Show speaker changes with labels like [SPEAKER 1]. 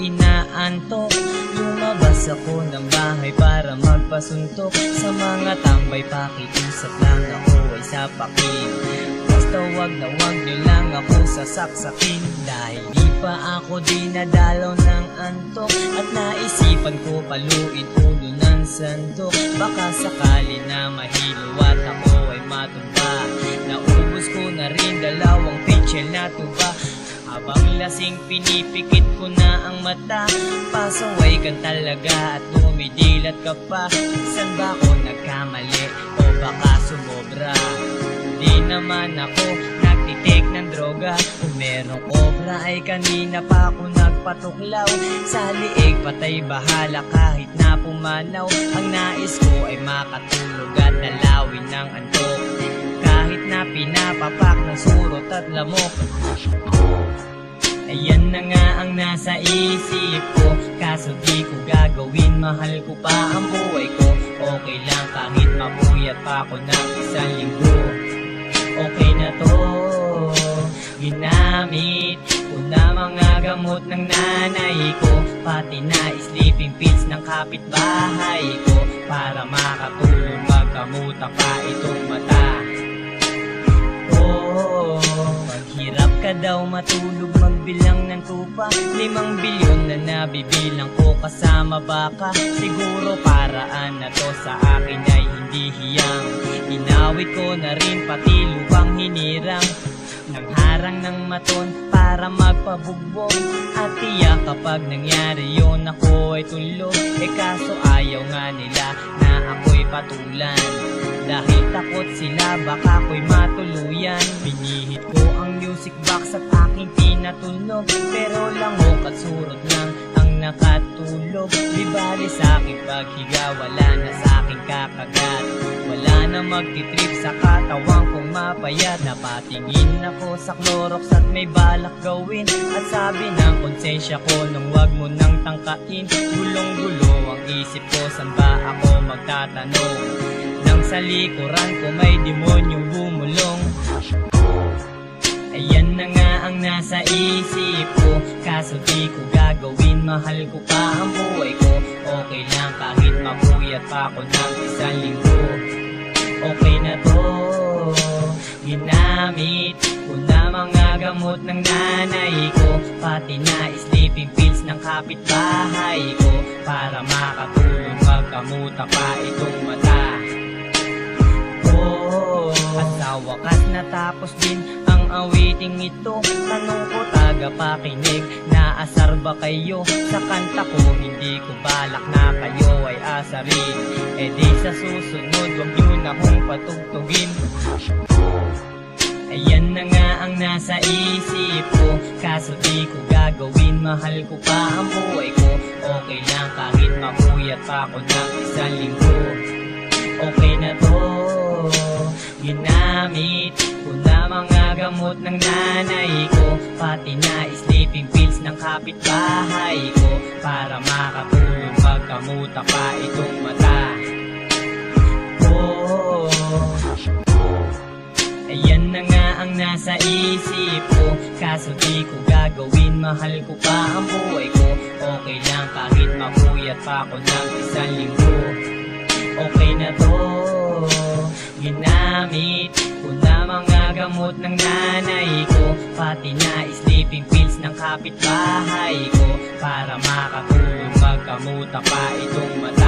[SPEAKER 1] inaantok. Lumabas ako ng bahay para magpasuntok. Sa mga tambay pakiusap lang ako ay sapakin. Basta wag na wag nyo lang ako sasaksakin. Dahil di pa ako dinadalaw ng antok. At naisipan ko paluin ulo ng sandok. Baka sakali na mahilo ako ay matumba Naubos ko na rin dalawang pitchel na tuba habang lasing pinipikit ko na ang mata. Pasaway ka talaga at dumidilat ka pa. Saan ba ako nagkamali? O baka sumobra? Di naman ako nagtitik ng droga. Kung merong obra ay kanina pa ako nagpatuklaw. Sa liig patay bahala kahit na pumanaw. Ang nais ko ay makatulog at dalawin ng antok. Kahit na pinapapak ng surot at lamok Ayan na nga ang nasa isip ko. Kaso di ko gagawin Mahal ko pa ang buhay ko. Okay lang kahit mapuyat pa ako ng isang linggo. Okay na to. Ginamit ko na mga gamot ng nanay ko. Pati na sleeping pills ng kapitbahay ko. Para makatulong magkamuta pa itong mata ka daw matulog magbilang ng tupa. Limang bilyon na nabibilang ko kasama baka Siguro paraan na to sa akin ay hindi hiyang. Inawit ko na rin pati lupang hinirang Nang harang ng maton para magpabugbog At tiyak kapag nangyari yun ako ay tulog. Eh kaso ayaw nga nila na ako'y patulan. Dahil takot sila baka ako'y matuluyan pinatunog Pero langok at surot lang ang nakatulog. Di bali sa aking paghiga, wala na sa aking kakagat. Wala na magtitrip sa katawan kong mapayat. Napatingin ako sa Clorox at may balak gawin. At sabi ng konsensya ko nung wag mo nang tangkain Gulong-gulo ang isip ko, san ba ako magtatanong? Nang sa likuran ko may demonyong bumulong Ayan na nga ang nasa isip ko. Kaso di ko gagawin Mahal ko pa ang buhay ko. Okay lang kahit mapuyat pa ako ng isang linggo. Okay na to. Ginamit ko na mga gamot ng nanay ko. Pati na sleeping pills ng kapitbahay ko. Para makatulong magkamuta pa itong mata. Oo, At sa wakas natapos din awiting ito Tanong ko taga pakinig, naasar ba kayo? Sa kanta ko, hindi ko balak na kayo ay asarin. E di sa susunod, wag nyo na kong patugtugin. Ayan na nga ang nasa isip ko. Kaso di ko gagawin Mahal ko pa ang buhay ko. Okay lang kahit mapuyat pa ako ng isang linggo. Okay na to Ginamit ko na mga gamot ng nanay ko. Pati na sleeping pills ng kapitbahay ko. Para makatulong magkamuta pa itong mata. Oo Ayan na nga ang nasa isip ko. Kaso di ko gagawin Mahal ko pa ang buhay ko. Okay lang kahit mapuyat pa ako ng isang linggo. Okay na to Ginamit ko na mga gamot ng nanay ko. Pati na sleeping pills ng kapitbahay ko. Para makatulong magkamuta pa itong mata